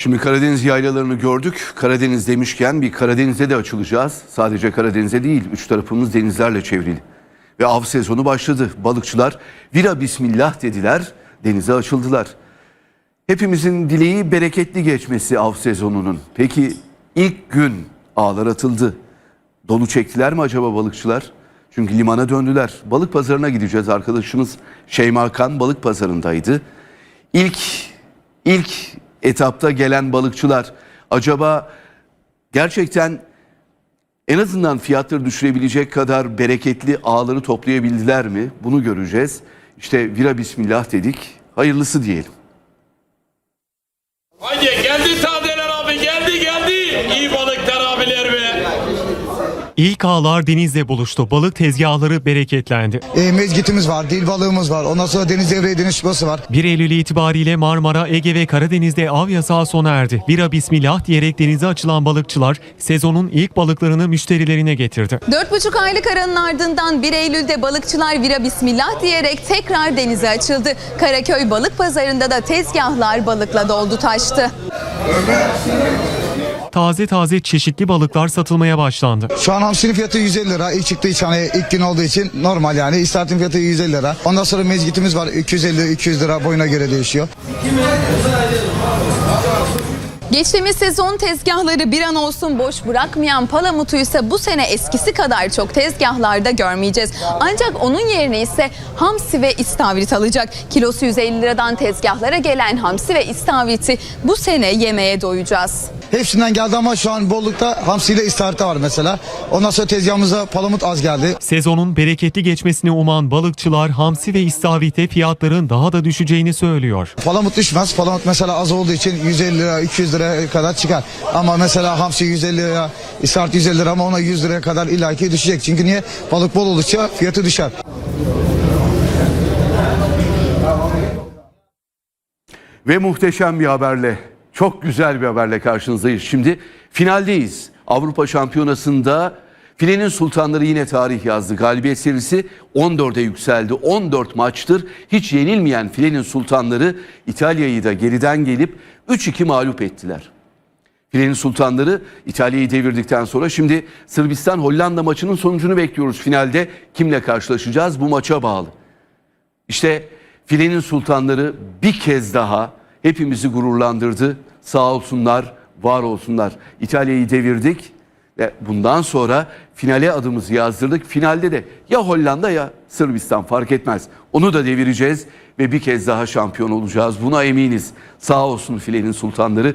Şimdi Karadeniz yaylalarını gördük. Karadeniz demişken bir Karadeniz'e de açılacağız. Sadece Karadeniz'e değil, üç tarafımız denizlerle çevrili. Ve av sezonu başladı. Balıkçılar vira bismillah dediler, denize açıldılar. Hepimizin dileği bereketli geçmesi av sezonunun. Peki ilk gün ağlar atıldı. Dolu çektiler mi acaba balıkçılar? Çünkü limana döndüler. Balık pazarına gideceğiz. Arkadaşımız Şeyma Kan balık pazarındaydı. İlk ilk etapta gelen balıkçılar acaba gerçekten en azından fiyatları düşürebilecek kadar bereketli ağları toplayabildiler mi? Bunu göreceğiz. İşte vira bismillah dedik. Hayırlısı diyelim. Haydi geldi tazeler abi geldi geldi. İyi balıklar abiler be. İlk ağlar denizle buluştu. Balık tezgahları bereketlendi. E, mezgitimiz var, dil balığımız var. Ondan sonra deniz devreye deniz şubası var. 1 Eylül itibariyle Marmara, Ege ve Karadeniz'de av yasağı sona erdi. Bira bismillah diyerek denize açılan balıkçılar sezonun ilk balıklarını müşterilerine getirdi. 4,5 aylık aranın ardından 1 Eylül'de balıkçılar vira bismillah diyerek tekrar denize açıldı. Karaköy balık pazarında da tezgahlar balıkla doldu taştı. Taze taze çeşitli balıklar satılmaya başlandı. Şu an hamsinin fiyatı 150 lira. İlk çıktığı için hani ilk gün olduğu için normal yani. İstatin fiyatı 150 lira. Ondan sonra mezgitimiz var. 250-200 lira boyuna göre değişiyor. Geçtiğimiz sezon tezgahları bir an olsun boş bırakmayan Palamut'u ise bu sene eskisi kadar çok tezgahlarda görmeyeceğiz. Ancak onun yerine ise hamsi ve istavrit alacak. Kilosu 150 liradan tezgahlara gelen hamsi ve istavriti bu sene yemeye doyacağız. Hepsinden geldi ama şu an bollukta hamsiyle istaharita var mesela. Ondan sonra tezgahımıza palamut az geldi. Sezonun bereketli geçmesini uman balıkçılar hamsi ve istavritte fiyatların daha da düşeceğini söylüyor. Palamut düşmez. Palamut mesela az olduğu için 150 lira, 200 liraya kadar çıkar. Ama mesela hamsi 150 lira, istaharit 150 lira ama ona 100 liraya kadar illaki düşecek. Çünkü niye? Balık bol oldukça fiyatı düşer. Ve muhteşem bir haberle, çok güzel bir haberle karşınızdayız. Şimdi finaldeyiz. Avrupa Şampiyonası'nda filenin sultanları yine tarih yazdı. Galibiyet serisi 14'e yükseldi. 14 maçtır hiç yenilmeyen filenin sultanları İtalya'yı da geriden gelip 3-2 mağlup ettiler. Filenin sultanları İtalya'yı devirdikten sonra şimdi Sırbistan Hollanda maçının sonucunu bekliyoruz. Finalde kimle karşılaşacağız bu maça bağlı. İşte filenin sultanları bir kez daha hepimizi gururlandırdı. Sağ olsunlar, var olsunlar. İtalya'yı devirdik ve bundan sonra finale adımızı yazdırdık. Finalde de ya Hollanda ya Sırbistan fark etmez. Onu da devireceğiz ve bir kez daha şampiyon olacağız. Buna eminiz. Sağ olsun filenin sultanları.